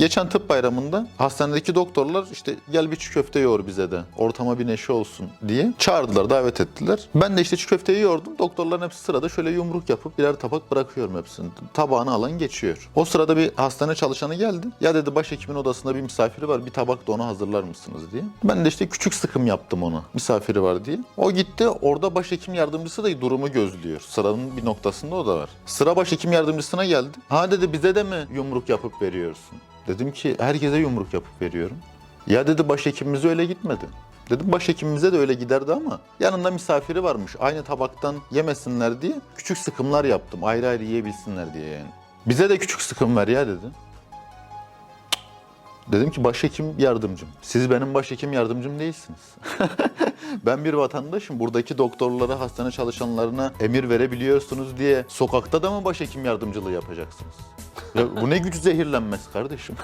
Geçen tıp bayramında hastanedeki doktorlar işte gel bir çiğ köfte yoğur bize de. Ortama bir neşe olsun diye çağırdılar, davet ettiler. Ben de işte çiğ köfteyi yoğurdum. Doktorların hepsi sırada şöyle yumruk yapıp birer tabak bırakıyorum hepsini. Tabağını alan geçiyor. O sırada bir hastane çalışanı geldi. Ya dedi başhekimin odasında bir misafiri var. Bir tabak da ona hazırlar mısınız diye. Ben de işte küçük sıkım yaptım ona. Misafiri var diye. O gitti. Orada başhekim yardımcısı da durumu gözlüyor. Sıranın bir noktasında o da var. Sıra başhekim yardımcısına geldi. Ha dedi bize de mi yumruk yapıp veriyorsun? Dedim ki herkese yumruk yapıp veriyorum. Ya dedi başhekimimize öyle gitmedi. Dedim başhekimimize de öyle giderdi ama yanında misafiri varmış. Aynı tabaktan yemesinler diye küçük sıkımlar yaptım. Ayrı ayrı yiyebilsinler diye yani. Bize de küçük sıkım ver ya dedi. Dedim ki başhekim yardımcım. Siz benim başhekim yardımcım değilsiniz. ben bir vatandaşım. Buradaki doktorlara, hastane çalışanlarına emir verebiliyorsunuz diye sokakta da mı başhekim yardımcılığı yapacaksınız? Ya bu ne güç zehirlenmesi kardeşim.